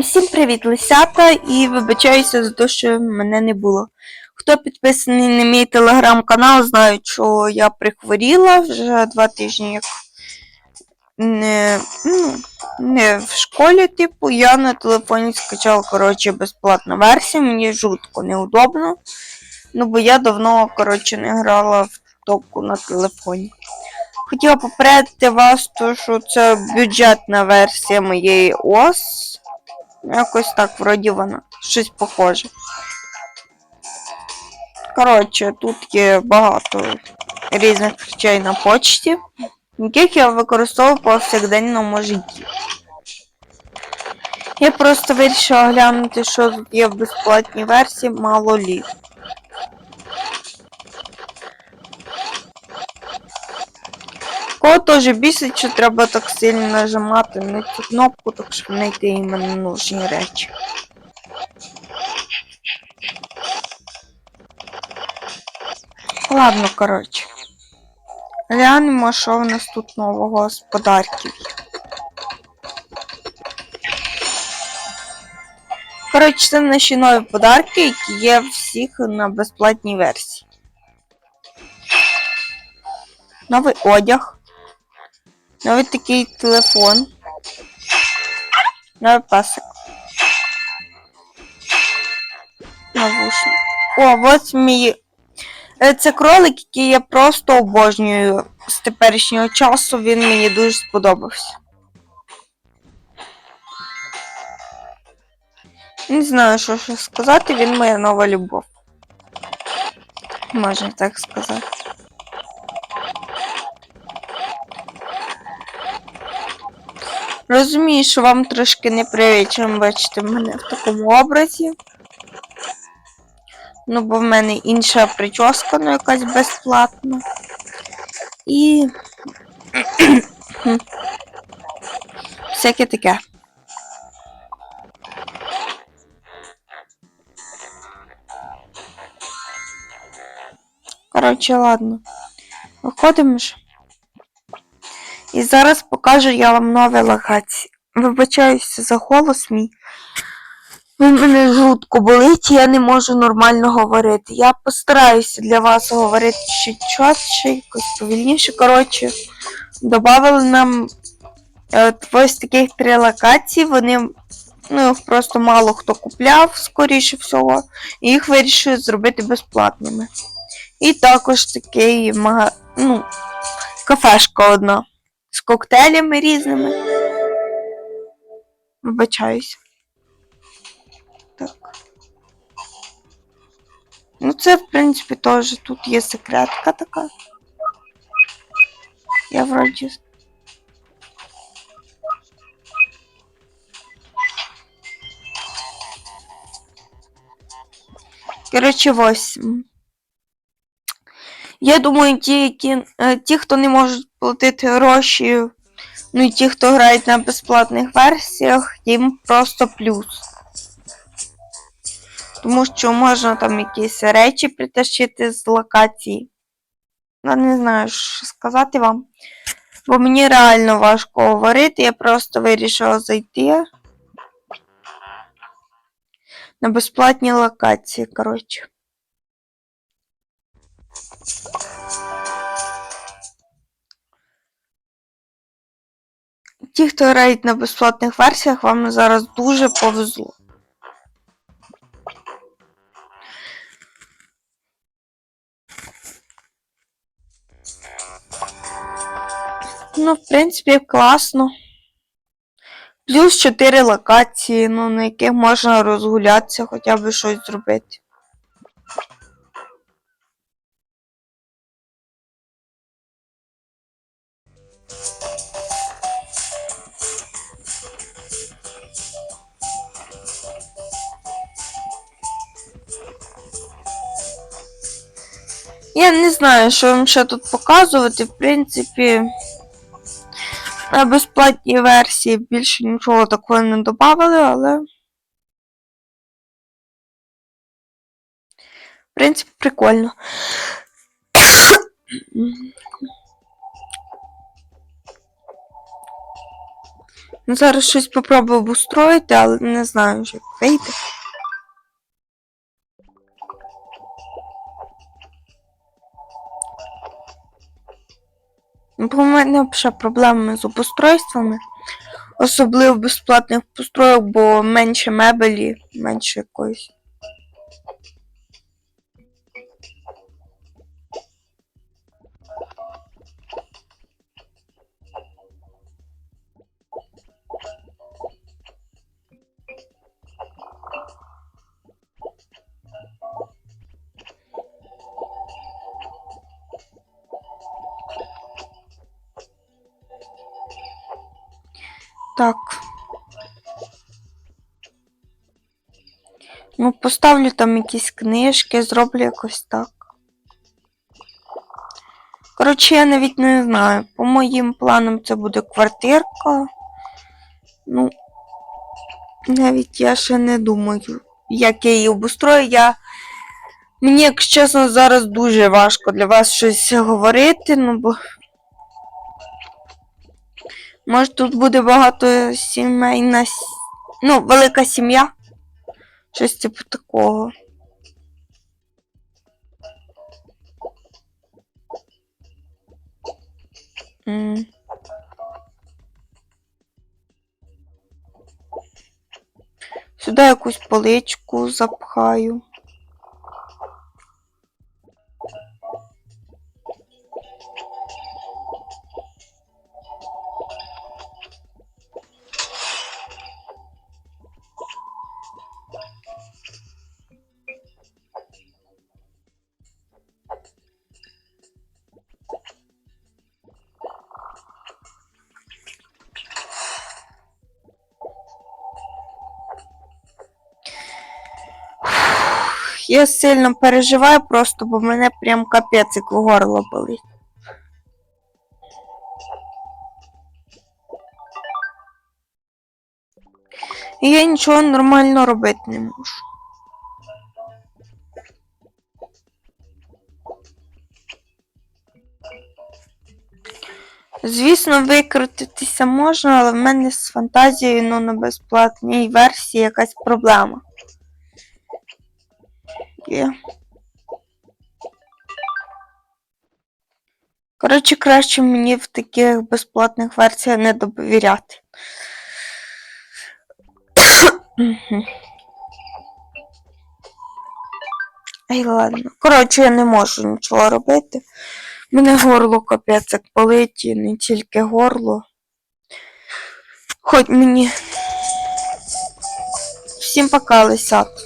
Всім привіт, лисята, і вибачаюся за те, що мене не було. Хто підписаний на мій телеграм-канал, знає, що я прихворіла вже два тижні, як не, ну, не в школі, типу, я на телефоні скачала, коротше, безплатну версію, мені жутко неудобно. Ну, бо я давно, коротше, не грала в топку на телефоні. Хотіла попередити вас, то, що це бюджетна версія моєї ОС. Якось так, вроді вона. Щось похоже. Коротше, тут є багато різних речей на почті, яких я використовую в повсякденному житті. Я просто вирішила глянути, що тут є в безплатній версії мало літ. Кого теж бісить, що треба так сильно нажимати на цю кнопку, так щоб знайти іменно нужні речі. Ладно, коротше. Глянемо, що в нас тут нового з подарків. Коротше, це наші нові подарки, які є всіх на безплатній версії. Новий одяг. Новий такий телефон. Новий пасик. Навушник. О, ось мій. Е, Це кролик, який я просто обожнюю з теперішнього часу. Він мені дуже сподобався. Не знаю, що ще сказати, він моя нова любов. Можна так сказати. Розумію, що вам трошки непривично бачити мене в такому образі. Ну, бо в мене інша прическа, ну якась безплатна. І. Всяке таке. Коротше, ладно. Виходимо ж. І зараз покажу я вам нові локації. Вибачаюся за голос мій. Він мене жутко болить, я не можу нормально говорити. Я постараюся для вас говорити ще чотше, якось повільніше. Коротше, додали нам е, от ось таких три локації. Вони ну, їх просто мало хто купляв, скоріше всього, і їх вирішили зробити безплатними. І також такий мага... ну, кафешка одна з коктейлями різними. Вибачаюсь. Так. Ну, це, в принципі, теж тут є секретка така. Я вроді. Коротше, ось. Я думаю, ті, які, е, ті, хто не можуть платити гроші, ну і ті, хто грають на безплатних версіях, їм просто плюс. Тому що можна там якісь речі притащити з локації. Я не знаю, що сказати вам. Бо мені реально важко говорити, я просто вирішила зайти на безплатні локації, коротше. Ті, хто грають на безплатних версіях, вам зараз дуже повезло. Ну, в принципі, класно. Плюс 4 локації, ну, на яких можна розгулятися, хоча б щось зробити. Я не знаю, що вам ще тут показувати. В принципі, на безплатній версії більше нічого такого не додавали, але. В принципі, прикольно. Ну, зараз щось попробую обустроїти, але не знаю, як вийде. Бо в мене ще проблеми з обустройствами. Особливо безплатних построїв, бо менше мебелі, менше якоїсь. Так. Ну, поставлю там якісь книжки, зроблю якось так. Коротше, я навіть не знаю. По моїм планам це буде квартирка. Ну, навіть я ще не думаю, як я її обустрою. Я... Мені, якщо чесно, зараз дуже важко для вас щось говорити, ну бо. Може тут буде багато сімейна. Ну, велика сім'я. Щось типу такого. М. Сюди якусь поличку запхаю. Я сильно переживаю просто, бо мене прям капець як горло болить. І я нічого нормально робити не можу. Звісно, викрутитися можна, але в мене з фантазією ну, на безплатній версії якась проблема. Є. Коротше, краще мені в таких безплатних версіях не довіряти. Ай, ладно. Коротше, я не можу нічого робити. Мене горло капець як болить, і не тільки горло. Хоч мені. Всім пока, лисят.